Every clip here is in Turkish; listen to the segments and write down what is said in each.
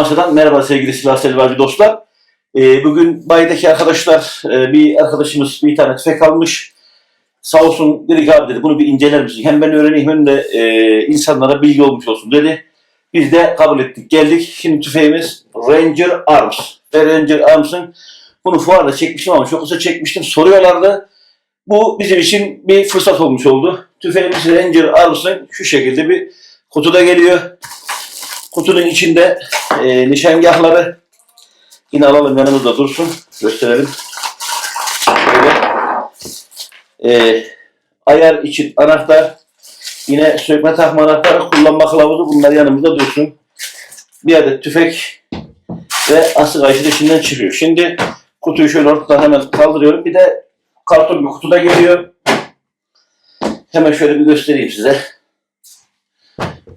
Amasya'dan merhaba sevgili silah selvacı dostlar. Ee, bugün baydaki arkadaşlar, e, bir arkadaşımız bir tane tüfek almış. Sağ olsun dedik abi dedi bunu bir inceler misin? Hem ben öğreneyim hem de e, insanlara bilgi olmuş olsun dedi. Biz de kabul ettik geldik. Şimdi tüfeğimiz Ranger Arms. Ve Ranger Arms'ın bunu fuarda çekmiştim ama çok kısa çekmiştim. Soruyorlardı. Bu bizim için bir fırsat olmuş oldu. Tüfeğimiz Ranger Arms'ın şu şekilde bir kutuda geliyor. Kutunun içinde e, nişangahları yine alalım yanımızda dursun. Gösterelim. Böyle. E, ayar için anahtar. Yine sökme takma anahtarı kullanma kılavuzu bunlar yanımızda dursun. Bir adet tüfek ve asıl ayışı içinden çıkıyor. Şimdi kutuyu şöyle ortadan hemen kaldırıyorum. Bir de karton bir kutuda geliyor. Hemen şöyle bir göstereyim size.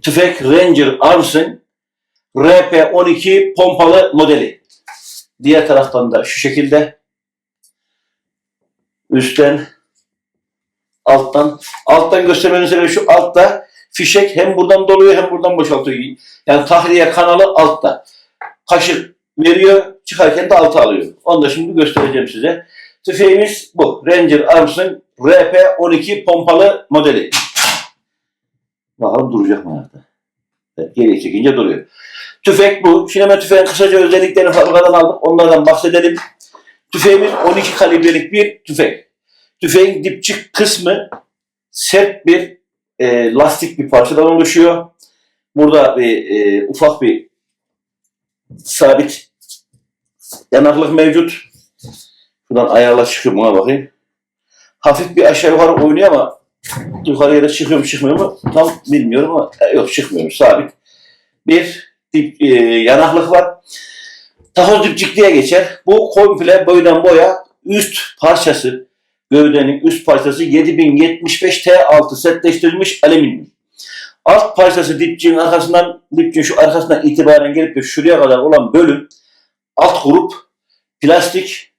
Tüfek Ranger Arms'ın RP12 pompalı modeli. Diğer taraftan da şu şekilde üstten alttan alttan göstermenin sebebi şu altta fişek hem buradan doluyor hem buradan boşaltıyor. Yani tahliye kanalı altta. Kaşık veriyor çıkarken de alta alıyor. Onu da şimdi göstereceğim size. Tüfeğimiz bu. Ranger Arms'ın RP12 pompalı modeli. Bakalım duracak mı ayakta? Evet, geriye çekince duruyor. Tüfek bu. Şimdi hemen tüfeğin kısaca özelliklerini fabrikadan aldık. Onlardan bahsedelim. Tüfeğimiz 12 kalibrelik bir tüfek. Tüfeğin dipçik kısmı sert bir e, lastik bir parçadan oluşuyor. Burada bir e, ufak bir sabit yanaklık mevcut. Şuradan ayarla çıkıyor buna bakayım. Hafif bir aşağı yukarı oynuyor ama yukarıya da çıkıyor mu çıkmıyor mu tam bilmiyorum ama e, yok çıkmıyor sabit. Bir dip, e, yanaklık var. Takoz dipçik diye geçer. Bu komple boydan boya üst parçası gövdenin üst parçası 7075 T6 setleştirilmiş alüminyum. Alt parçası dipçiğin arkasından dipçiğin şu arkasından itibaren gelip de şuraya kadar olan bölüm alt grup plastik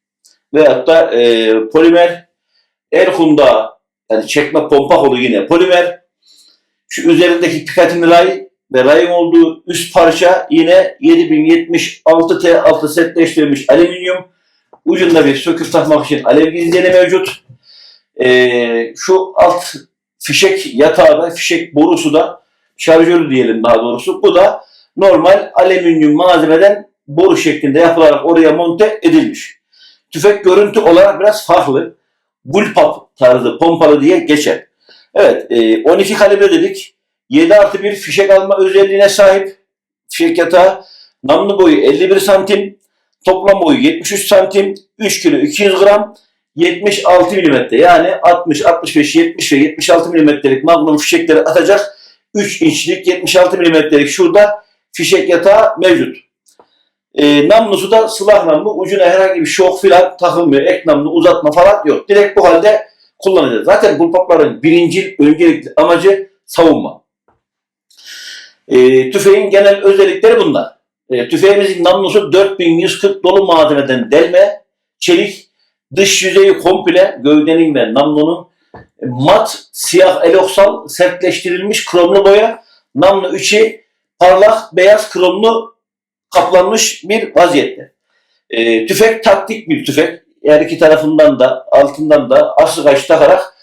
veyahut da e, polimer el kundağı yani çekme pompa kolu yine polimer şu üzerindeki Picatinny ray ve rayın olduğu üst parça yine 7076 T6 setleştirilmiş alüminyum. Ucunda bir söküp takmak için alev gizleyeni mevcut. Ee, şu alt fişek yatağı da, fişek borusu da şarjörü diyelim daha doğrusu. Bu da normal alüminyum malzemeden boru şeklinde yapılarak oraya monte edilmiş. Tüfek görüntü olarak biraz farklı. Bullpup tarzı pompalı diye geçer. Evet, e, 12 kalibre dedik. 7 artı 1 fişek alma özelliğine sahip. Fişek yatağı namlu boyu 51 santim, toplam boyu 73 santim, 3 kilo 200 gram, 76 milimetre yani 60, 65, 70 ve 76 milimetrelik magnum fişekleri atacak 3 inçlik 76 milimetrelik şurada fişek yatağı mevcut. E, namlusu da sılah namlu. Ucuna herhangi bir şok filan takılmıyor. Ek namlu uzatma falan yok. Direkt bu halde kullanacağız. Zaten bullpupların birinci öncelikli amacı savunma. E, tüfeğin genel özellikleri bunlar. E, tüfeğimizin namlusu 4140 dolu malzemeden delme, çelik, dış yüzeyi komple gövdenin ve namlunun mat, siyah eloksal, sertleştirilmiş kromlu boya, namlu içi parlak, beyaz kromlu kaplanmış bir vaziyette. E, tüfek taktik bir tüfek. Her iki tarafından da altından da asıl kaç takarak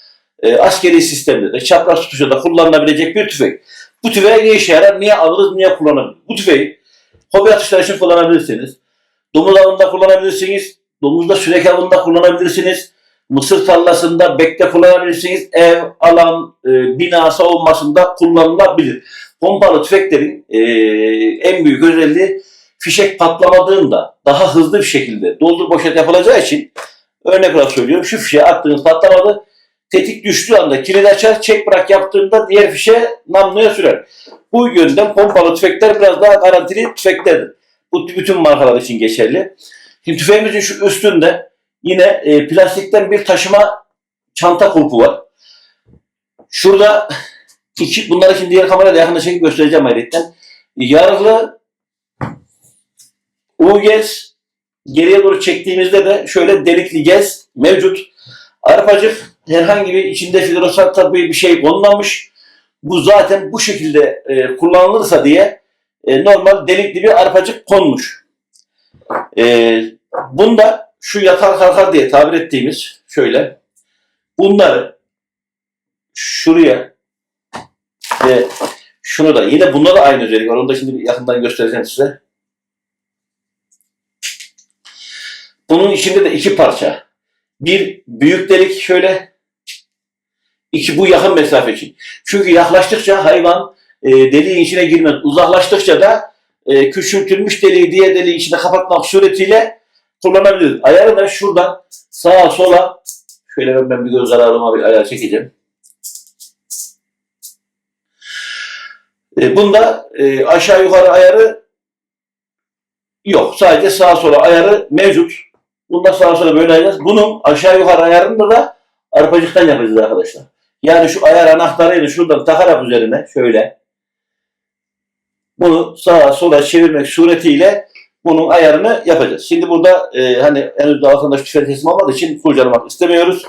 e, askeri sistemde de çapraz tutuşa da kullanılabilecek bir tüfek. Bu tüfeğe ne işe yarar, niye alırız, niye kullanabiliriz? Bu tüfeği hobi atışları için kullanabilirsiniz. Domuz avında kullanabilirsiniz. Domuzda sürek avında kullanabilirsiniz. Mısır tarlasında bekle kullanabilirsiniz. Ev, alan, e, bina savunmasında kullanılabilir. Pompalı tüfeklerin e, en büyük özelliği fişek patlamadığında daha hızlı bir şekilde doldur boşalt yapılacağı için örnek olarak söylüyorum şu fişeği attığınız patlamadı tetik düştüğü anda kilit açar çek bırak yaptığında diğer fişe namluya sürer. Bu yönden pompalı tüfekler biraz daha garantili tüfeklerdir. Bu bütün markalar için geçerli. Şimdi tüfeğimizin şu üstünde yine e, plastikten bir taşıma çanta kulpu var. Şurada iki, bunları şimdi diğer kamerayla yakında çekip göstereceğim ayrıca. Yarılı U gez geriye doğru çektiğimizde de şöyle delikli gez mevcut. Arpacık herhangi bir içinde floresan tabii bir şey konmamış. Bu zaten bu şekilde e, kullanılırsa diye e, normal delikli bir arpacık konmuş. E, bunda şu yatar kalkar diye tabir ettiğimiz şöyle bunları şuraya ve şunu da yine bunda da aynı özellik var. Onu da şimdi yakından göstereceğim size. Bunun içinde de iki parça. Bir büyük delik şöyle. iki bu yakın mesafe için. Çünkü yaklaştıkça hayvan e, deliğin içine girmez. Uzaklaştıkça da e, küçültülmüş deliği diğer deliğin içine kapatmak suretiyle kullanabiliriz. Ayarı da şuradan sağa sola şöyle ben, ben bir göz kararıma bir ayar çekeceğim. E, bunda e, aşağı yukarı ayarı yok. Sadece sağa sola ayarı mevcut. Bunda sağa sola böyle ayarız. Bunun aşağı yukarı ayarını da arpacıktan yapacağız arkadaşlar. Yani şu ayar anahtarıyla şuradan takarak üzerine şöyle bunu sağa sola çevirmek suretiyle bunun ayarını yapacağız. Şimdi burada e, hani henüz daha vatandaş tüfeği teslim almadığı için kurcalamak istemiyoruz.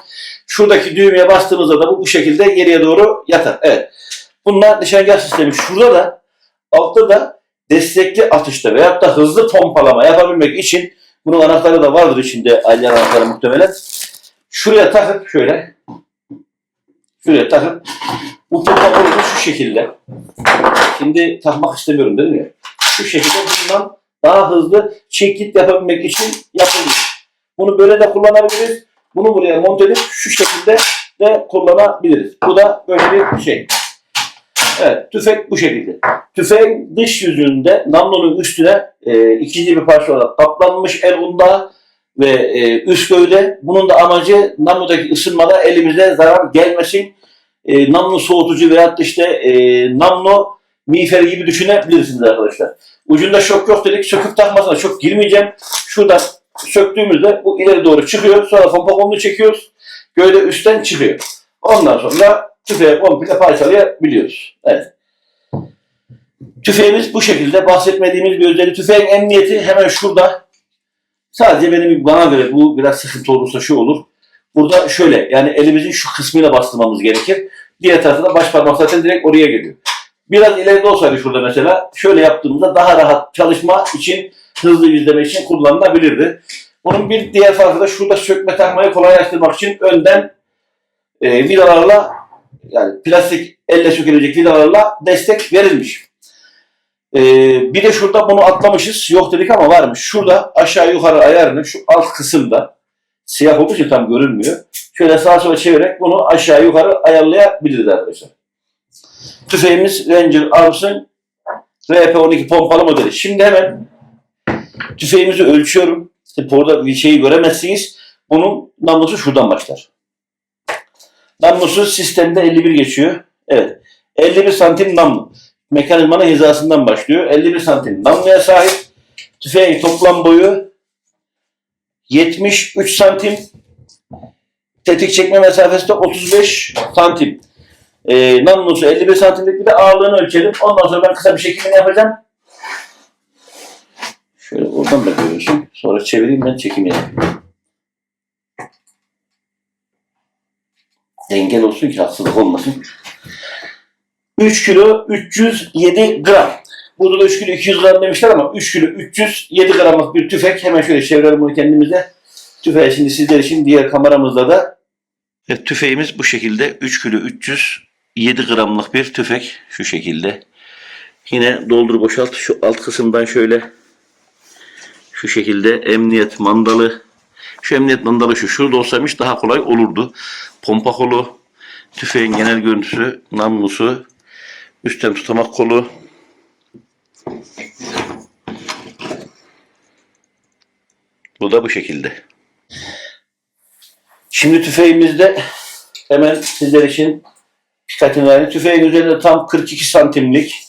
Şuradaki düğmeye bastığımızda da bu bu şekilde geriye doğru yatar. Evet. Bunlar nişangah sistemi. Şurada da altta da destekli atışta veyahut da hızlı pompalama yapabilmek için bunun anahtarı da vardır içinde alyan anahtarı muhtemelen. Şuraya takıp şöyle şuraya takıp bu pompa kolu şu şekilde. Şimdi takmak istemiyorum dedim ya. Şu şekilde bundan daha hızlı çekit yapabilmek için yapılmış. Bunu böyle de kullanabiliriz. Bunu buraya monte edip şu şekilde de kullanabiliriz. Bu da böyle bir şey. Evet, tüfek bu şekilde. Tüfeğin dış yüzünde namlunun üstüne e, ikinci bir parça olarak kaplanmış el unda ve e, üst gövde. Bunun da amacı namludaki ısınmada elimize zarar gelmesin. E, namlu soğutucu da işte e, namlu miğferi gibi düşünebilirsiniz arkadaşlar. Ucunda şok yok dedik. Söküp takmasına çok girmeyeceğim. Şuradan söktüğümüzde bu ileri doğru çıkıyor. Sonra pompa çekiyoruz. Gövde üstten çıkıyor. Ondan sonra tüfeği komple parçalayabiliyoruz. Evet. Tüfeğimiz bu şekilde bahsetmediğimiz bir özelliği. Tüfeğin emniyeti hemen şurada. Sadece benim bana göre bu biraz sıkıntı olursa şu olur. Burada şöyle yani elimizin şu kısmıyla bastırmamız gerekir. Diğer tarafta baş parmak zaten direkt oraya geliyor. Biraz ileride olsaydı şurada mesela şöyle yaptığımızda daha rahat çalışma için hızlı yüzleme için kullanılabilirdi. Bunun bir diğer farkı da şurada sökme takmayı kolaylaştırmak için önden e, vidalarla yani plastik elle sökülecek vidalarla destek verilmiş. E, bir de şurada bunu atlamışız. Yok dedik ama varmış. Şurada aşağı yukarı ayarını şu alt kısımda siyah olduğu için tam görünmüyor. Şöyle sağa sola çevirerek bunu aşağı yukarı ayarlayabiliriz arkadaşlar. Tüfeğimiz Ranger Arms'ın RP12 pompalı modeli. Şimdi hemen tüfeğimizi ölçüyorum. İşte burada bir şeyi göremezsiniz. Bunun namlusu şuradan başlar. Namlusu sistemde 51 geçiyor. Evet. 51 santim namlu. Mekanizmanın hizasından başlıyor. 51 santim namluya sahip. Tüfeğin toplam boyu 73 santim. Tetik çekme mesafesi de 35 santim. E, namlusu 51 santimlik bir de ağırlığını ölçelim. Ondan sonra ben kısa bir şekilde yapacağım. Şöyle oradan da görüyorsun. Sonra çevireyim ben çekim yapayım. Engel olsun ki hastalık olmasın. 3 kilo 307 gram. Burada da 3 kilo 200 gram demişler ama 3 kilo 307 gramlık bir tüfek. Hemen şöyle çevirelim bunu kendimize. Tüfeği şimdi sizler için diğer kameramızda da Evet, tüfeğimiz bu şekilde 3 kilo 307 gramlık bir tüfek şu şekilde. Yine doldur boşalt şu alt kısımdan şöyle şu şekilde emniyet mandalı şu emniyet mandalı şu şurada olsaymış daha kolay olurdu. Pompa kolu, tüfeğin genel görüntüsü, namlusu, üstten tutamak kolu. Bu da bu şekilde. Şimdi tüfeğimizde hemen sizler için dikkatini verin. Tüfeğin üzerinde tam 42 santimlik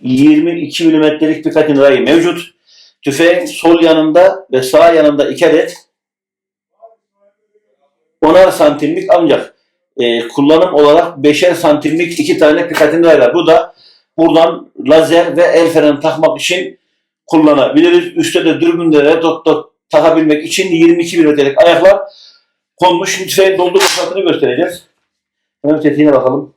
22 milimetrelik bir katin mevcut. Tüfeğin sol yanında ve sağ yanında iki adet 10'ar santimlik ancak e, kullanım olarak 5'er santimlik iki tane pikatin raylar. Bu da buradan lazer ve el freni takmak için kullanabiliriz. Üstte de dürbünlere dot dot takabilmek için 22 milimetrelik ayaklar konmuş. Tüfeğin doldu boşaltını göstereceğiz. Hemen tetiğine bakalım.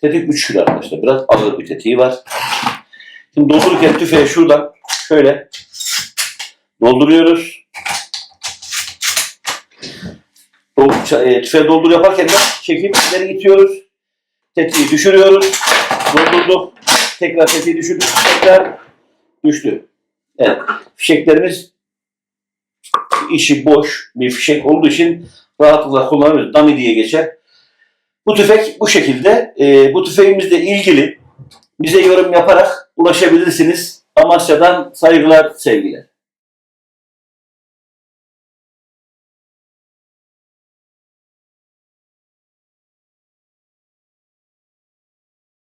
Tetik 3 kilo arkadaşlar. Biraz ağır bir tetiği var. Şimdi doldururken tüfeği şuradan şöyle dolduruyoruz. E, tüfeği doldur yaparken de çekip ileri itiyoruz. Tetiği düşürüyoruz. Doldurduk. Tekrar tetiği düşürdük. Tekrar düştü. Evet. Fişeklerimiz işi boş bir fişek olduğu için rahatlıkla kullanıyoruz. Dummy diye geçer. Bu tüfek bu şekilde. Ee, bu tüfeğimizle ilgili bize yorum yaparak ulaşabilirsiniz. Amasya'dan saygılar, sevgiler.